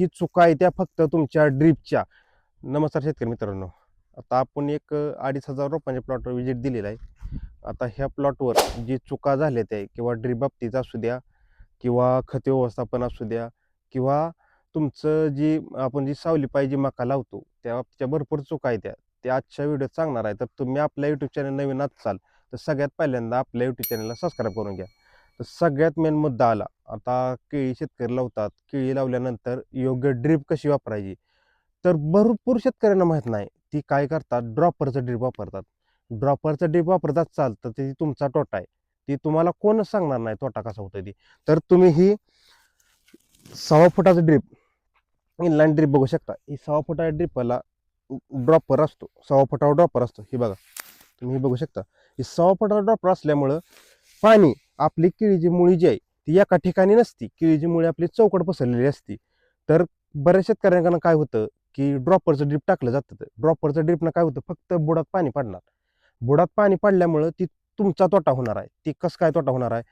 ही चुका आहे त्या फक्त तुमच्या ड्रीपच्या. नमस्कार शेतकरी मित्रांनो. आता आपण एक अडीच हजार रुपयांच्या प्लॉटवर विजिट दिलेला आहे. आता ह्या प्लॉटवर जी चुका झाल्या त्या किंवा ड्रीप बाबतीत असू द्या किंवा खते व्यवस्थापन असू द्या किंवा तुमचं जी आपण जी सावली पाहिजे मका लावतो त्या बाबतीच्या भरपूर चुका आहेत त्या. त्या आजच्या व्हिडिओत सांगणार आहे. तर तुम्ही आपल्या युट्यूब चॅनल नवीन असाल तर सगळ्यात पहिल्यांदा आपल्या युट्यूब चॅनलला सबस्क्राईब करून घ्या. तर सगळ्यात मेन मुद्दा आला. आता केळी शेतकरी लावतात केळी लावल्यानंतर योग्य ड्रीप कशी वापरायची? तर भरपूर शेतकऱ्यांना माहीत नाही. ती काय करतात? ड्रॉपरचं ड्रीप वापरतात. ड्रॉपरचं ड्रीप वापरतात चालतं ते तुमचा तोटा आहे. ती तुम्हाला कोणच सांगणार नाही तोटा कसा होतो ती. तर तुम्ही ही सव्वा फुटाचं ड्रीप इनलाईन ड्रीप बघू शकता. ही सव्वा फुटाच्या ड्रीपला ड्रॉपर असतो. सव्वा फुटावर ड्रॉपर असतो. हे बघा. तुम्ही हे बघू शकता. ही सव्वा फुटावर ड्रॉपर असल्यामुळं पाणी आपली केळीची मुळी जी आहे ती एका ठिकाणी नसती. केळीची मुळी आपली चौकट पसरलेली असती. तर बऱ्याच शेतकऱ्यांकडनं काय होतं की ड्रॉपरचं ड्रीप टाकलं जातं ड्रॉपरचं ड्रीपनं काय होतं फक्त बुडात पाणी पडणार. बुडात पाणी पडल्यामुळं ती तुमचा तोटा होणार आहे. ती कसं काय तोटा होणार आहे?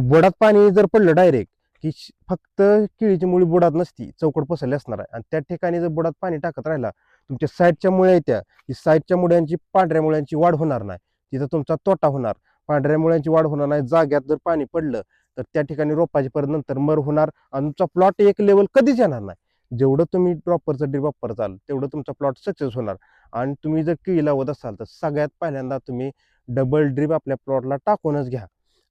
बुडात पाणी जर पडलं डायरेक्ट की श- फक्त केळीची मुळी बुडात नसती चौकट पसरली असणार आहे. आणि त्या ठिकाणी जर बुडात पाणी टाकत राहिला तुमच्या साईडच्या मुळ्या येत्या की साईडच्या मुळ्यांची पांढऱ्या मुळ्यांची वाढ होणार नाही. तिथं तुमचा तोटा होणार. पांढऱ्या मुळ्यांची वाढ होणार नाही. जाग्यात जर पाणी पडलं तर त्या ठिकाणी रोपाची परत नंतर मर होणार आणि तुमचा प्लॉट एक लेवल कधीच येणार नाही. जेवढं तुम्ही ड्रॉपरचं ड्रीप वापरचाल तेवढं तुमचा प्लॉट सक्सेस होणार. आणि तुम्ही जर केळी लावत असाल तर सगळ्यात पहिल्यांदा तुम्ही डबल ड्रीप आपल्या प्लॉटला टाकूनच घ्या.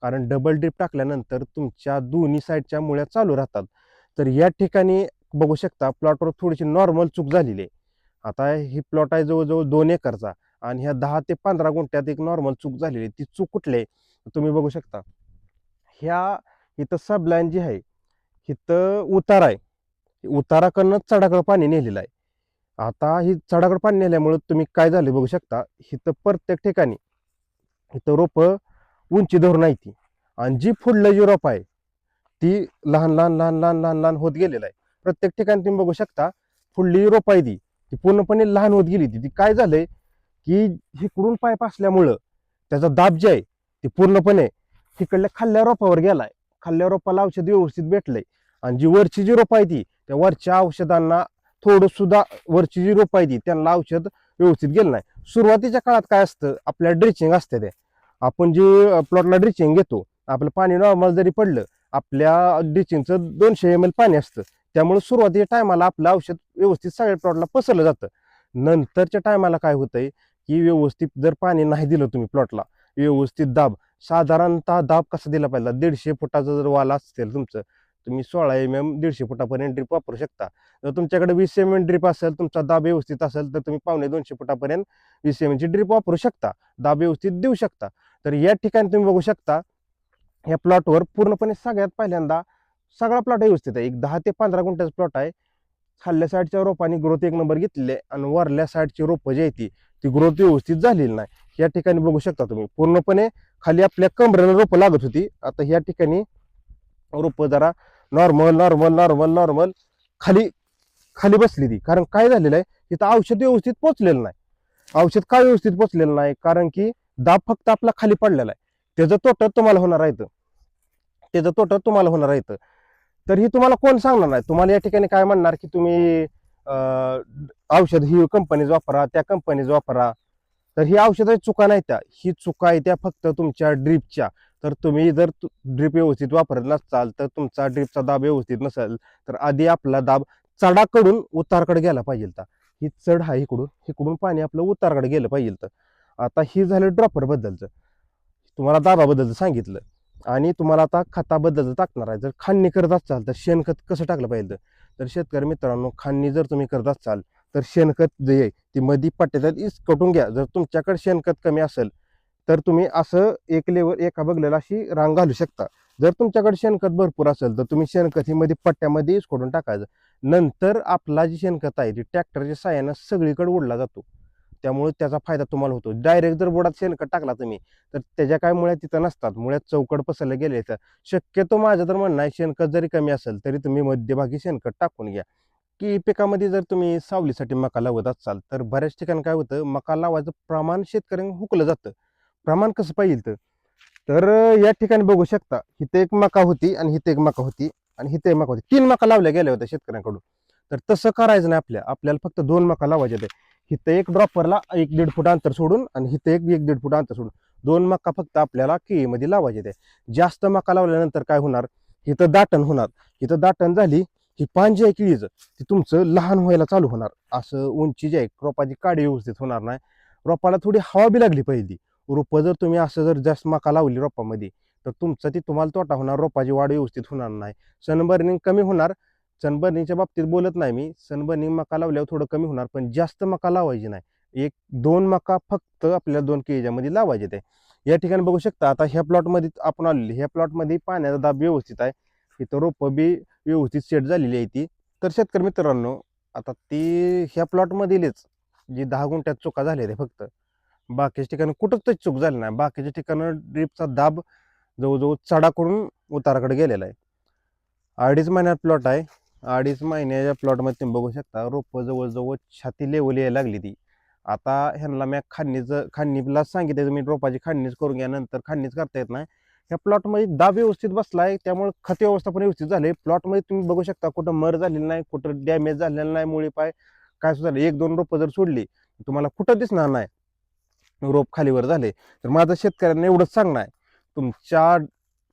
कारण डबल ड्रीप टाकल्यानंतर तुमच्या दोन्ही साईडच्या मुळ्या चालू राहतात. तर या ठिकाणी बघू शकता प्लॉटवर थोडीशी नॉर्मल चूक झालेली आहे. आता ही प्लॉट आहे जवळजवळ दोन एकरचा. आणि ह्या दहा ते पंधरा गुंठ्यात एक नॉर्मल चूक झालेली आहे. ती चूक कुठली आहे? तुम्ही बघू शकता. ह्या इथं सबलाईन जी आहे इथं उतार आहे. उताराकडनं चढाकडं पाणी नेलेलं आहे. आता ही चढाकडं पाणी नेल्यामुळं तुम्ही काय झाले बघू शकता? इथं प्रत्येक ठिकाणी इथं रोपं उंची धरून आहे ती. आणि जी फुडलं जी रोप आहे ती लहान लहान लहान लहान लहान लहान होत गेलेलं आहे. प्रत्येक ठिकाणी तुम्ही बघू शकता फुडली रोप आहे ती ती पूर्णपणे लहान होत गेली ती ती काय झालंय? की इकडून पाईप असल्यामुळं त्याचा दाब जे आहे ते पूर्णपणे तिकडल्या खाल्ल्या रोपावर गेलाय. खाल्ल्या रोपाला औषध व्यवस्थित भेटलंय. आणि जी वरची जी रोप आहे ती त्या वरच्या औषधांना थोडं सुद्धा वरची जी रोप आहे ती त्यांना औषध व्यवस्थित गेलं नाही. सुरुवातीच्या काळात काय असतं आपल्या ड्रिचिंग असते ते. आपण जे प्लॉटला ड्रिचिंग घेतो आपलं पाणी नॉर्मल जरी पडलं आपल्या ड्रिचिंगचं दोनशे एम एल पाणी असतं. त्यामुळे सुरुवातीच्या टायमाला आपलं औषध व्यवस्थित सगळ्या प्लॉटला पसरलं जातं. नंतरच्या टायमाला काय होतंय की व्यवस्थित जर पाणी नाही दिलं तुम्ही प्लॉटला व्यवस्थित दाब. साधारणतः दाब कसा दिला पाहिजे? दीडशे फुटाचा जर वाला असेल तुमचं तुम्ही सोळा एम एम दीडशे फुटापर्यंत ड्रिप वापरू शकता. जर तुमच्याकडे वीस एम एम ड्रिप असेल तुमचा दाब व्यवस्थित असेल तर तुम्ही पावणे दोनशे फुटापर्यंत वीस एम एमची ड्रिप वापरू शकता. दाब व्यवस्थित देऊ शकता. तर या ठिकाणी तुम्ही बघू शकता या प्लॉटवर पूर्णपणे सगळ्यात पहिल्यांदा सगळा प्लॉट व्यवस्थित आहे. एक दहा ते पंधरा गुंठ्याचा प्लॉट आहे. खाल्ल्या साईडच्या रोपाने ग्रोथ एक नंबर घेतलेली आहे आणि वरल्या साईडची रोपं जी आहे ती ती ग्रोथ व्यवस्थित झालेली नाही. या ठिकाणी बघू शकता तुम्ही. पूर्णपणे खाली आपल्या कमरेला रोपं लागत होती. आता या ठिकाणी रोपं जरा नॉर्मल नॉर्मल नॉर्मल नॉर्मल खाली खाली बसली ती. कारण काय झालेलं आहे? तिथं औषध व्यवस्थित पोचलेलं नाही. औषध का व्यवस्थित पोचलेलं नाही? कारण की दाब फक्त आपला खाली पडलेला आहे. त्याचं तोटं तुम्हाला होणार आहे त्याचं तोटं तुम्हाला होणार आहे तर ही तुम्हाला कोण सांगणार नाही? तुम्हाला या ठिकाणी काय म्हणणार की तुम्ही औषध ही कंपनीज वापरा त्या कंपनीज वापरा. तर ही औषधाची चुका नाही त्या. ही चुका आहे त्या फक्त तुमच्या ड्रीपच्या तर तुम्ही जर ड्रीप व्यवस्थित वापरत नसाल तर तुमचा ड्रीपचा दाब व्यवस्थित नसेल तर आधी आपला दाब चढाकडून उतारकडे गेला पाहिजे तर ही चढ आहे इकडून इकडून पाणी आपलं उतारकडे गेलं पाहिजे तर आता ही झालं ड्रॉपर बद्दलचं. तुम्हाला दाबाबद्दलचं सांगितलं. आणि तुम्हाला आता खताबद्दल टाकणार आहे. जर खांडणी करत असाल तर शेणखत कसं टाकलं पाहिजे? तर शेतकरी मित्रांनो खांडणी जर तुम्ही करत असाल तर शेणखत जे आहे ती मधी पट्ट्यात इसकटून घ्या. जर तुमच्याकडे शेणखत कमी असेल तर तुम्ही असं एक लेवल एका बगलेला अशी रांग घालू शकता. जर तुमच्याकडे शेणखत भरपूर असेल तर तुम्ही शेणखत ही मध्ये पट्ट्यामध्ये इसकटून टाकायचं. नंतर आपला जी शेणखत आहे ती ट्रॅक्टरच्या साह्यानं सगळीकडे उडला जातो. त्यामुळे त्याचा फायदा तुम्हाला होतो. डायरेक्ट जर बोडात शेणखत टाकला तुम्ही तर त्याच्या काय मुळ्या तिथं नसतात. मुळ्यात चौकड पसरले गेले तर. शक्यतो माझं तर म्हणणं आहे शेणखत जरी कमी असेल तरी तुम्ही मध्यभागी शेणखत टाकून घ्या. की पिकामध्ये जर तुम्ही सावलीसाठी मका लावत असाल तर बऱ्याच ठिकाणी काय होतं मका लावायचं प्रमाण शेतकऱ्यांना हुकलं जातं. प्रमाण कसं पाहिजे तर? तर या ठिकाणी बघू शकता इथे एक मका होती आणि इथे एक मका होती आणि इथे एक मका होती. तीन मका लावल्या गेल्या होत्या शेतकऱ्यांकडून. तर तसं करायचं नाही आपल्या आपल्याला फक्त दोन मका लावायचे इथं एक ड्रॉपरला एक दीड फूट अंतर सोडून आणि इथं एक एक दीड फूट अंतर सोडून. दोन मका फक्त आपल्याला केळीमध्ये लावायचे ते. जास्त मका लावल्यानंतर काय होणार? इथं दाटण होणार. इथं दाटण झाली ही पान जे आहे केळीचं. ती तुमचं लहान व्हायला चालू होणार. असं उंची जी आहे. रोपाची काडी व्यवस्थित होणार नाही. रोपाला थोडी हवा बी लागली पाहिजे रोपं जर तुम्ही असं जर जास्त मका लावली रोपामध्ये तर तुमचं ती तुम्हाला तोटा होणार. रोपाची वाढ व्यवस्थित होणार नाही. सनबर्निंग कमी होणार. सनबर्निंगच्या बाबतीत बोलत नाही मी. सनबर्निंग मका लावल्यावर थोडं कमी होणार पण जास्त मका लावायची नाही. एक दोन मका फक्त आपल्याला दोन केजामध्ये लावायचे ते. या ठिकाणी बघू शकता आता ह्या प्लॉटमध्ये आपण आलेली ह्या प्लॉटमध्ये पाण्याचा दाब व्यवस्थित आहे. इथं रोपं बी व्यवस्थित सेट झालेली आहे ती. तर शेतकरी मित्रांनो आता ती ह्या प्लॉटमधीलच जी दहा गुंठ्यात चुका झाल्या ते फक्त बाकीच्या ठिकाणी कुठंच तरी चूक झाली नाही. बाकीच्या ठिकाणं ड्रीपचा दाब जवळजवळ चढा करून उताराकडे गेलेला आहे. अडीच महिन्यात प्लॉट आहे. अडीच महिन्याच्या प्लॉटमध्ये तुम्ही बघू शकता रोपं जवळजवळ छाती लेवल यायला लागली ती. आता ह्यांना मी खांडणीचं खांडणीला सांगितलं तुम्ही रोपाची खांडणीच करून घ्या नंतर खांडणीच करता येत नाही. ह्या प्लॉटमध्ये दाब व्यवस्थित बसलाय त्यामुळे खत व्यवस्थापन व्यवस्थित झाले प्लॉटमध्ये तुम्ही बघू शकता कुठं मर झालेलं नाही कुठं डॅमेज झालेलं नाही मुळे पाय काय सुद्धा झालं. एक दोन रोपं जर सोडली तुम्हाला कुठं दिसणार नाही. रोप खालीवर झाले. तर माझं शेतकऱ्यांना एवढंच सांगणं आहे. तुमच्या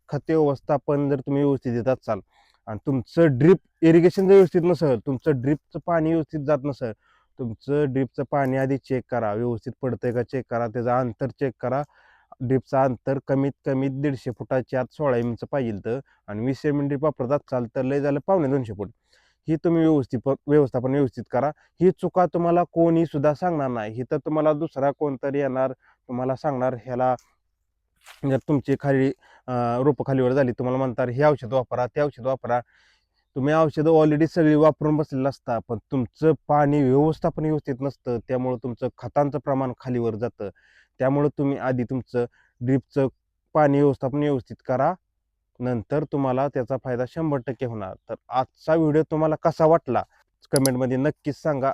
खते व्यवस्थापन जर तुम्ही व्यवस्थित देत असाल आणि तुमचं ड्रीप इरिगेशन जर व्यवस्थित नसेल तुमचं ड्रीपचं पाणी व्यवस्थित जात नसेल तुमचं ड्रीपचं पाणी आधी चेक करा व्यवस्थित पडतंय का चेक करा त्याचं अंतर चेक करा. ड्रीपचं अंतर कमीत कमी दीडशे फुटाच्या आत सोळा एमचं पाहिजे तर आणि वीस एम ड्रीप वापरतात असाल तर लय झालं पावणे दोनशे फूट. ही तुम्ही व्यवस्थित व्यवस्थापन व्यवस्थित करा. ही चुका तुम्हाला कोणी सुद्धा सांगणार नाही. ही तर तुम्हाला दुसरा कोणतरी येणार तुम्हाला सांगणार ह्याला जर तुमची खाली रोपं खालीवर झाली. तुम्हाला म्हणतात हे औषध वापरा ते औषध वापरा. तुम्ही औषधं ऑलरेडी सगळी वापरून बसलेलं असता पण तुमचं पाणी व्यवस्थापन व्यवस्थित नसतं. त्यामुळं तुमचं खतांचं प्रमाण खालीवर जातं. त्यामुळं तुम्ही आधी तुमचं ड्रीपचं पाणी व्यवस्थापन व्यवस्थित करा. नंतर तुम्हाला त्याचा फायदा शंभर टक्के होणार. तर आजचा व्हिडिओ तुम्हाला कसा वाटला? कमेंटमध्ये नक्कीच सांगा.